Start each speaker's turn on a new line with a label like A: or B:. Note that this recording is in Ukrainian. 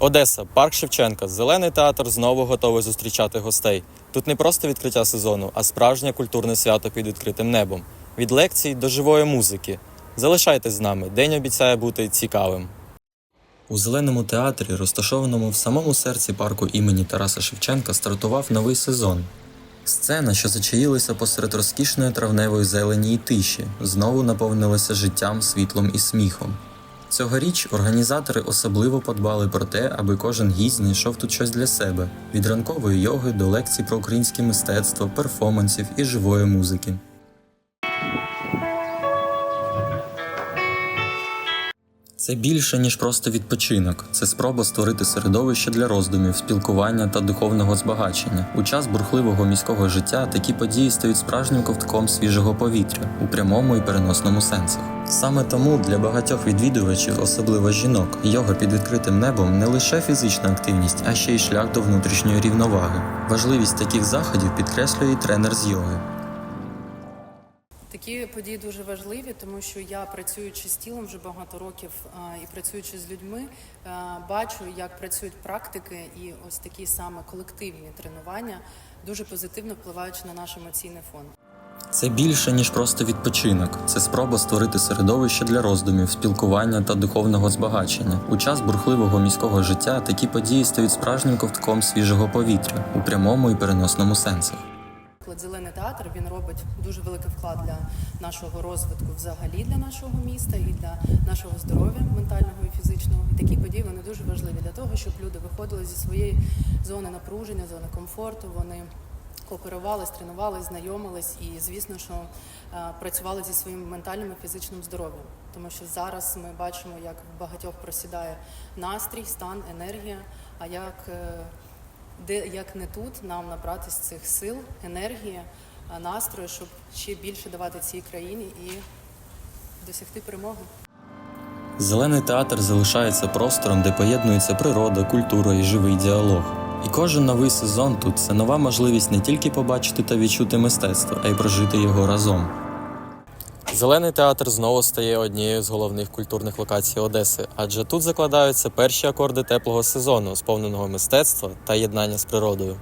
A: Одеса, парк Шевченка, зелений театр знову готовий зустрічати гостей. Тут не просто відкриття сезону, а справжнє культурне свято під відкритим небом. Від лекцій до живої музики. Залишайтесь з нами, день обіцяє бути цікавим. У зеленому театрі, розташованому в самому серці парку імені Тараса Шевченка, стартував новий сезон. Сцена, що зачаїлася посеред розкішної травневої зелені і тиші, знову наповнилася життям, світлом і сміхом. Цьогоріч організатори особливо подбали про те, аби кожен гість знайшов тут щось для себе від ранкової йоги до лекцій про українське мистецтво, перформансів і живої музики. Це більше ніж просто відпочинок. Це спроба створити середовище для роздумів, спілкування та духовного збагачення. У час бурхливого міського життя такі події стають справжнім ковтком свіжого повітря у прямому і переносному сенсах. Саме тому для багатьох відвідувачів, особливо жінок, йога під відкритим небом не лише фізична активність, а ще й шлях до внутрішньої рівноваги. Важливість таких заходів підкреслює і тренер з йоги.
B: Такі події дуже важливі, тому що я працюючи з тілом вже багато років і працюючи з людьми, бачу, як працюють практики, і ось такі саме колективні тренування дуже позитивно впливають на наш емоційний фон.
A: Це більше ніж просто відпочинок. Це спроба створити середовище для роздумів, спілкування та духовного збагачення. У час бурхливого міського життя такі події стають справжнім ковтком свіжого повітря у прямому і переносному сенсах.
B: Зелений театр він робить дуже великий вклад для нашого розвитку, взагалі для нашого міста і для нашого здоров'я ментального і фізичного. І такі події вони дуже важливі для того, щоб люди виходили зі своєї зони напруження, зони комфорту. Вони кооперувались, тренувались, знайомились і, звісно, що е, працювали зі своїм ментальним і фізичним здоров'ям. Тому що зараз ми бачимо, як в багатьох просідає настрій, стан, енергія. А як е, де як не тут нам набратись цих сил, енергії, настрою, щоб ще більше давати цій країні і досягти перемоги.
A: Зелений театр залишається простором, де поєднується природа, культура і живий діалог. І кожен новий сезон тут це нова можливість не тільки побачити та відчути мистецтво, а й прожити його разом. Зелений театр знову стає однією з головних культурних локацій Одеси, адже тут закладаються перші акорди теплого сезону, сповненого мистецтва та єднання з природою.